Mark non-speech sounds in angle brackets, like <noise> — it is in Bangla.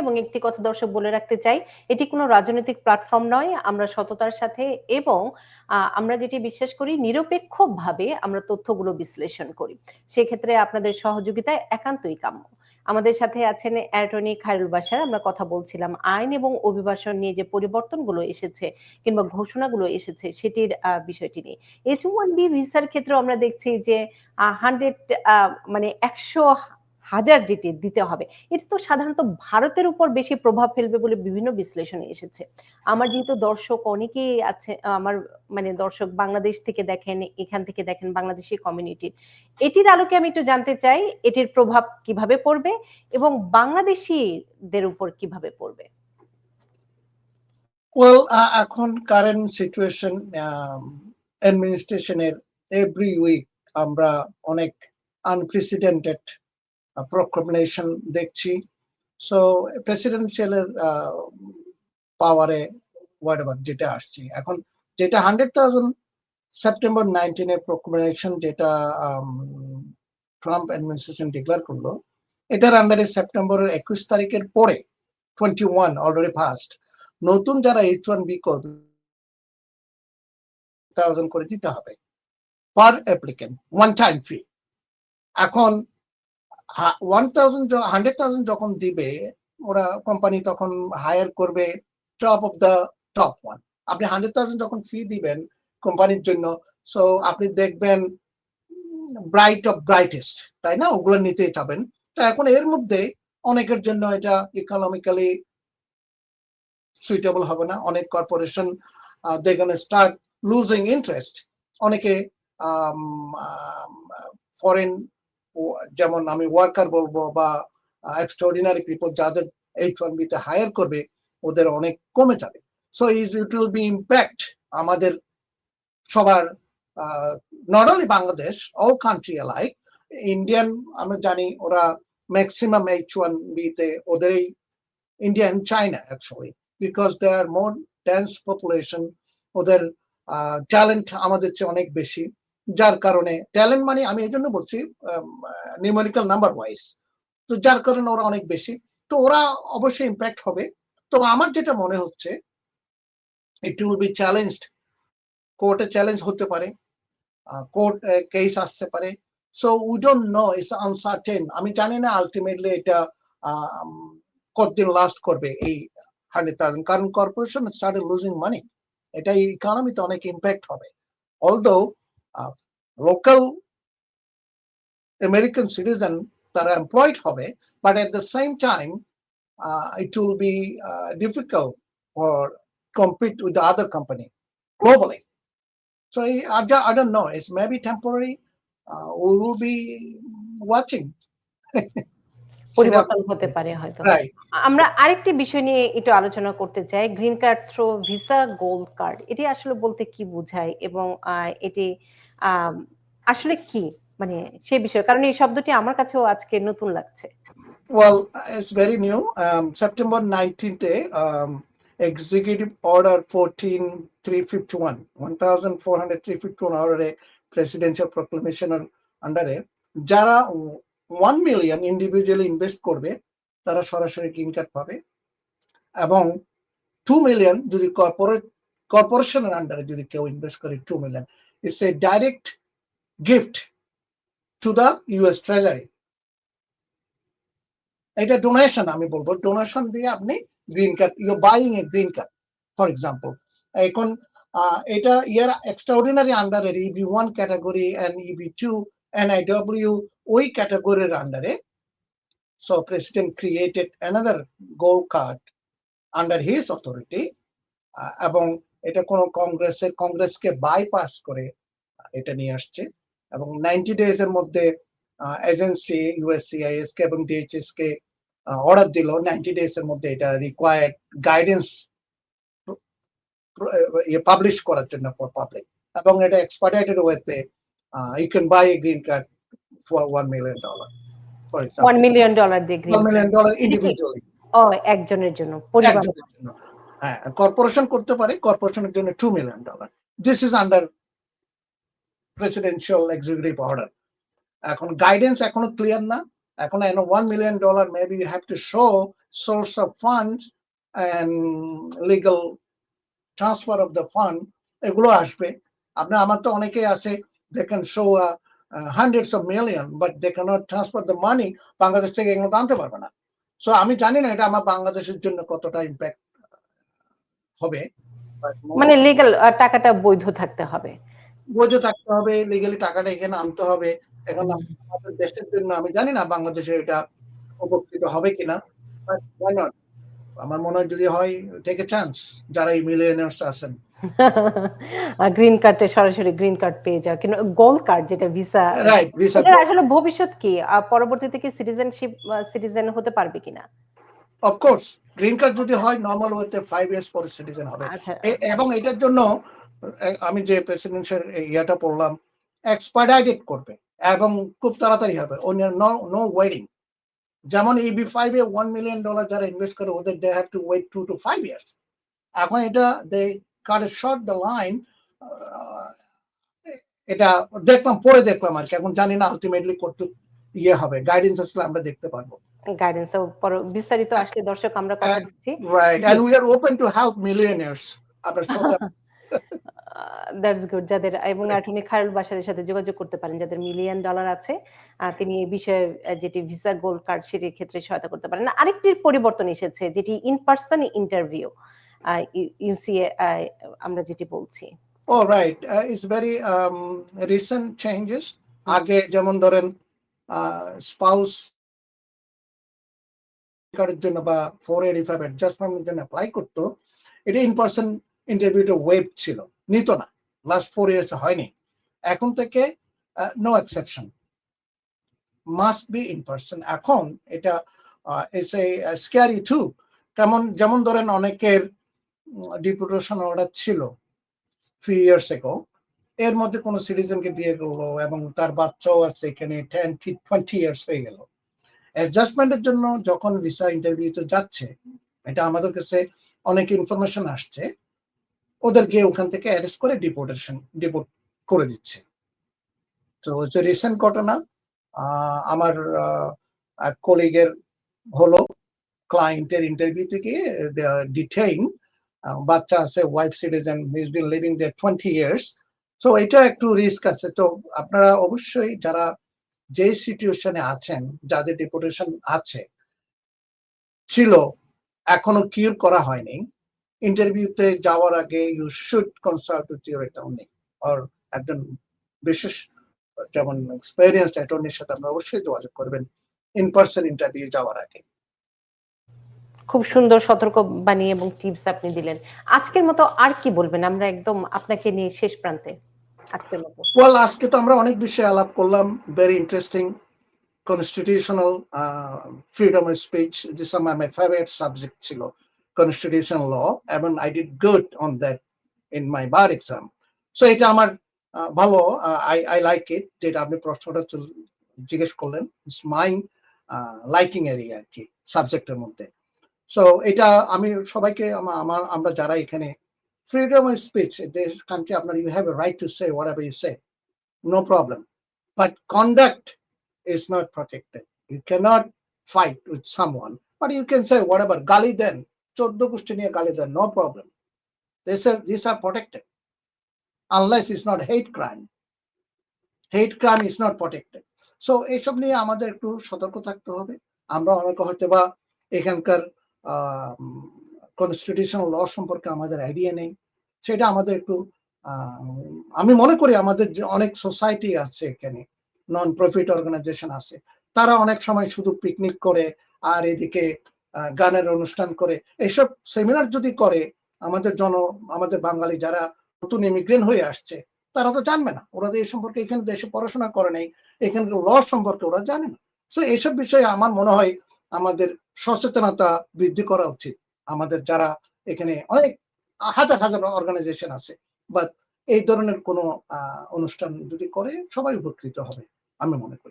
এবং একটি কথা দর্শক বলে রাখতে চাই, এটি কোনো রাজনৈতিক প্ল্যাটফর্ম নয়। আমরা সততার সাথে এবং আমরা যেটি বিশ্বাস করি নিরপেক্ষভাবে আমরা তথ্যগুলো বিশ্লেষণ করি। সেক্ষেত্রে আপনাদের সহযোগিতা একান্তই কাম্য। আমাদের সাথে আছেন অ্যাটর্নি খায়রুল বাসার আমরা কথা বলছিলাম আইন এবং অভিবাসন নিয়ে যে পরিবর্তনগুলো এসেছে কিংবা ঘোষণাগুলো এসেছে সেটির বিষয়টি নিয়ে। এইচ ওয়ান বি ভিসার ক্ষেত্রে আমরা দেখছি যে হান্ড্রেড মানে একশো হাজার যেটি দিতে হবে। এটা তো সাধারণত ভারতের উপর বেশি প্রভাব ফেলবে বলে বিভিন্ন বিশ্লেষণে এসেছে। আমার যেহেতু দর্শক অনেকেই আছে, আমার মানে দর্শক বাংলাদেশ থেকে দেখেন, এখান থেকে দেখেন বাংলাদেশি কমিউনিটির এটির আলোকে আমি একটু জানতে চাই, এটির প্রভাব কীভাবে পড়বে এবং বাংলাদেশিদের উপর কীভাবে পড়বে? ওয়েল এখন কারেন্ট সিচুয়েশন অ্যাডমিনিস্ট্রেশনের এভরি উইক আমরা অনেক আনপ্রেসিডেন্টেড প্রক্রমিনেশন দেখছি। সো প্রেসিডেন্সিয়ালের পাওয়ারে হোয়াট যেটা আসছে। এখন যেটা হান্ড্রেড থাউজেন্ড সেপ্টেম্বর নাইনটিনের প্রক্রমিনেশন যেটা ট্রাম্প অ্যাডমিনিস্ট্রেশন ডিক্লেয়ার করল, এটার আন্ডারে সেপ্টেম্বরের একুশ তারিখের পরে টোয়েন্টি ওয়ান অলরেডি ফার্স্ট নতুন যারা এইচ ওয়ান বি করবে থাউজেন্ড করে দিতে হবে per applicant one time fee এখন ওয়ান থাউজেন্ড হান্ড্রেড থাউজেন্ড যখন দিবে, ওরা কোম্পানি তখন হায়ার করবে top of the top one আপনি হান্ড্রেড থাউজেন্ড যখন ফি দিবেন কোম্পানির জন্য সো আপনি দেখবেন ব্রাইট অফ ব্রাইটেস্ট তাই না? ওগুলো নিতে চাবেন। তো এখন এর মধ্যে অনেকের জন্য এটা ইকোনমিক্যালি সুইটেবল হবে না। অনেক কর্পোরেশন দেখেন স্টার্ট লুজিং ইন্টারেস্ট অনেকে ফরেন যেমন আমি ওয়ার্কার বলব বা এক্সট্রাঅর্ডিনারি পিপল যাদের এইচ ওয়ান বিতে হায়ার করবে, ওদের অনেক কমে যাবে। So is it will be impact আমাদের সবার not only Bangladesh all country like Indian আমরা জানি ওরা ম্যাক্সিমাম এইচ ওয়ান বিতে ওদেরই Indian China actually because they are more dense population ওদের ট্যালেন্ট আমাদের চেয়ে অনেক বেশি। যার কারণে ট্যালেন্ট মানে আমি এই জন্য বলছি নিউমেরিক্যাল নাম্বার ওয়াইজ তো যার কারণে ওরা অনেক বেশি। তো ওরা অবশ্যই ইম্প্যাক্ট হবে। তো আমার যেটা মনে হচ্ছে ইট উইল বি চ্যালেঞ্জড কোর্টে চ্যালেঞ্জ হতে পারে। কোর্ট কেস আসতে পারে। So we don't know it's uncertain আমি জানি না আলটিমেটলি এটা কতদিন লাস্ট করবে এই হান্ড্রেড থাউজেন্ড কারণ কর্পোরেশন স্টার্ট লুজিং মানি এটা ইকোনমিতে অনেক ইম্প্যাক্ট হবে। অলদো লোকাল আমেরিকান সিটিজেন তারা এমপ্লয়েড হবে but at the same time it will be difficult for compete with the other company globally. So I, I don't know. It's maybe temporary. Uh, we will be watching. <laughs> পরিবর্তন হতে পারে হয়তো। আমরা আরেকটি বিষয় নিয়ে একটু আলোচনা করতে চাই। Green card through visa gold card এটি আসলে বলতে কি বোঝায় এবং এটি আসলে কি? মানে সে বিষয় কারণ এই শব্দটি আমার কাছেও আজকে নতুন লাগছে। Well, it's very new. Um, September 19th, um, Executive Order 14351, 1,451 order presidential proclamation under যারা ওয়ান মিলিয়ন ইন্ডিভিজুয়ালি ইনভেস্ট করবে, তারা সরাসরি গ্রিন কার্ড পাবে এবং টু মিলিয়ন যদি কর্পোরেট কর্পোরেশনের আন্ডারে যদি কেউ ইনভেস্ট করে two million it's a direct gift to the US treasury এটা ডোনেশন আমি বলব ডোনেশন দিয়ে আপনি green card you buying a green card for example এখন এটা year extraordinary আন্ডারের EB one category and EB two NIW ওই ক্যাটাগরির আন্ডারে so president created another gold card under his authority এবং এটা কোনো কংগ্রেসের কংগ্রেসকে বাইপাস করে এটা নিয়ে আসছে, এবং নাইনটি ডেজ এর মধ্যে এজেন্সি ইউএসসিআইএস কে এবং ডিএইচএস কে অর্ডার দিল নাইনটি ডেজ এর মধ্যে এটা রিকোয়ার্ড গাইডেন্স পাবলিশ করার জন্য পাবলিক এবং এটা এক্সপার্টাইটেড ওয়েতে you can buy a green card for one million dollar for example one million dollar দিয়ে ওয়ান মিলিয়ন ডলার ইন্ডিভিজুয়ালি ও একজনের জন্য পরিবারের জন্য। হ্যাঁ কর্পোরেশন করতে পারে কর্পোরেশনের জন্য two million dollar this is under presidential executive order এখন গাইডেন্স এখনও ক্লিয়ার না। এখন one million dollar maybe you have to show source of funds and legal transfer of the fund এগুলো আসবে। আপনার আমার তো অনেকেই আছে they can show hundreds of million but they can't transfer the money Bangladesh থেকে এগুলো আনতে পারবে না। সো আমি জানি না এটা আমার বাংলাদেশের জন্য কতটা ইম্প্যাক্ট হবে মানে লিগ্যাল টাকাটা বৈধ থাকতে হবে। বৈধ থাকতে হবে লিগালি টাকাটা এখানে আনতে হবে। এখন আমাদের দেশের জন্য আমি জানি না বাংলাদেশে এটা উপকৃত হবে কিনা বাট why not? আমার মনে হয় যদি হয় টেক এ চান্স যারা এই মিলিয়নার্স আছেন। গ্রিন কার্ডে সরাসরি গ্রিন কার্ড পেয়ে যাও। কিন্তু গোল্ড কার্ড যেটা ভিসা রাইট ভিসা আসলে ভবিষ্যৎ কি? পরবর্তীতে কি সিটিজেনশিপ সিটিজেন হতে পারবে কিনা? অফকোর্স গ্রিন কার্ড যদি হয় নর্মাল ওয়েতে ফাইভ ইয়ার্স পরে সিটিজেন হবে। আচ্ছা। এবং এটার জন্য আমি যে প্রেসিডেন্সিয়াল ইয়াটা পড়লাম এক্সপার্টাইটেড করবে এবং খুব তাড়াতাড়ি হবে। নো নো ওয়েটিং যেমন EB five a one million dollar যারা ইনভেস্ট করে ওদের they have to wait two to five years এখন এটা they cut short the line এটা দেখলাম পরে দেখলাম আর কি। এখন জানি না আলটিমেটলি কত ইয়ে হবে। গাইডেন্স আসলে আমরা দেখতে পারব। গাইডেন্স পর বিস্তারিত আসলে দর্শক আমরা কথা। দিচ্ছি। Right and we are open to help millionaires আপনার সাথে দ্যাটস গুড যাদের এবং অ্যাটর্নি খায়রুল বাসারের সাথে যোগাযোগ করতে পারেন যাদের মিলিয়ন ডলার আছে তিনি এই বিষয়ে যেটি ভিসা গোল্ড কার্ড সেটির ক্ষেত্রে সহায়তা করতে পারেন। আরেকটি পরিবর্তন এসেছে যেটি ইন পার্সন ইন্টারভিউ ইউসিএ আমরা যেটি বলছি। Right. Uh, it's very um, recent আগে যেমন ধরেন স্পাউস কার্ডের জন্য বা ফোর এইটি ফাইভ অ্যাডজাস্টমেন্টের জন্য অ্যাপ্লাই করতো এটা ইন পার্সন ইন্টারভিউটা ওয়েব ছিল। নিত না। লাস্ট ফোর ইয়ার্স হয়নি। এখন থেকে no exception must be in person এখন এটা ইটস এ স্ক্যারি টু তেমন যেমন ধরেন অনেকের ডিপুটেশন অর্ডার ছিল থ্রি ইয়ার্স এগো এর মধ্যে কোনো সিটিজেনকে বিয়ে করল এবং তার বাচ্চাও আছে এখানে টেন টোয়েন্টি ইয়ার্স হয়ে গেল। অ্যাডজাস্টমেন্টের জন্য যখন ভিসা ইন্টারভিউতে যাচ্ছে, এটা আমাদের কাছে অনেক ইনফরমেশন আসছে, ওদেরকে ওখান থেকে অ্যারেস্ট করে ডিপোর্টেশন ডিপোর্ট করে দিচ্ছে। তো হচ্ছে রিসেন্ট ঘটনা আমার কলিগের হলো ক্লায়েন্টের ইন্টারভিউ থেকে ডিটেইন বাচ্চা আছে wife citizen is been living there twenty years so এটা একটু রিস্ক আছে। তো, আপনারা অবশ্যই যারা যে সিচুয়েশনে আছেন, যাদের ডিপোটেশন আছে, ছিল, এখনও কিউর করা হয়নি ইন্টারভিউতে যাওয়ার আগে you should consult with your attorney আর একজন বিশেষ, যেমন এক্সপেরিয়েন্স অ্যাটর্নির সাথে আপনারা অবশ্যই যোগাযোগ করবেন ইন পার্সন ইন্টারভিউ যাওয়ার আগে। খুব সুন্দর সতর্ক বাণী এবং টিপস আপনি দিলেন। আজকের মতো আর কি বলবেন? আমরা একদম আপনাকে নিয়ে শেষ প্রান্তে ওয়েল আজকে তো আমরা অনেক বিষয়ে আলাপ করলাম। Very interesting constitutional freedom of speech this R my favourite subject ছিল কনস্টিটিউশনাল ল এবং I did good on that in my bar exam so এটা আমার ভালো আই আই লাইক ইট যেটা আপনি প্রশ্নটা জিজ্ঞেস করলেন মাই লাইকিং এরিয়া আর কি সাবজেক্টের মধ্যে। সো এটা আমি সবাইকে আমার আমরা যারা এখানে ফ্রিডম অফ স্পিচ দেশ কান্ট্রি আপনার you have a right to say whatever you say no problem but conduct is not protected you can't fight with someone but you can say whatever গালি দেন চোদ্দ গোষ্ঠী নিয়ে গালি দেন নো প্রবলেম দেশ আর this are protected unless is not hate crime hate crime is not protected so এইসব নিয়ে আমাদের একটু সতর্ক থাকতে হবে। আমরা অনেকে হয়তো বা এখানকার কনস্টিটিউশনাল ল সম্পর্কে আমাদের আইডিয়া নেই। সেটা আমাদের একটু, আমি মনে করি আমাদের যে অনেক সোসাইটি আছে এখানে নন প্রফিট অর্গানাইজেশন আছে। তারা অনেক সময় শুধু পিকনিক করে আর এদিকে গানের অনুষ্ঠান করে। এইসব সেমিনার যদি করে, আমাদের জন, আমাদের বাঙালি যারা নতুন ইমিগ্রেন্ট হয়ে আসছে, তারা তো জানবে না। ওরা তো এই সম্পর্কে এখানে দেশে পড়াশোনা করে নাই। এখানে ল সম্পর্কে ওরা জানে না। তো এইসব বিষয়ে আমার মনে হয় আমাদের সচেতনতা বৃদ্ধি করা উচিত। আমাদের যারা এখানে অনেক, হাজার হাজার অর্গানাইজেশন আছে বাট এই ধরনের কোনো অনুষ্ঠান যদি করে, সবাই উপকৃত হবে, আমি মনে করি।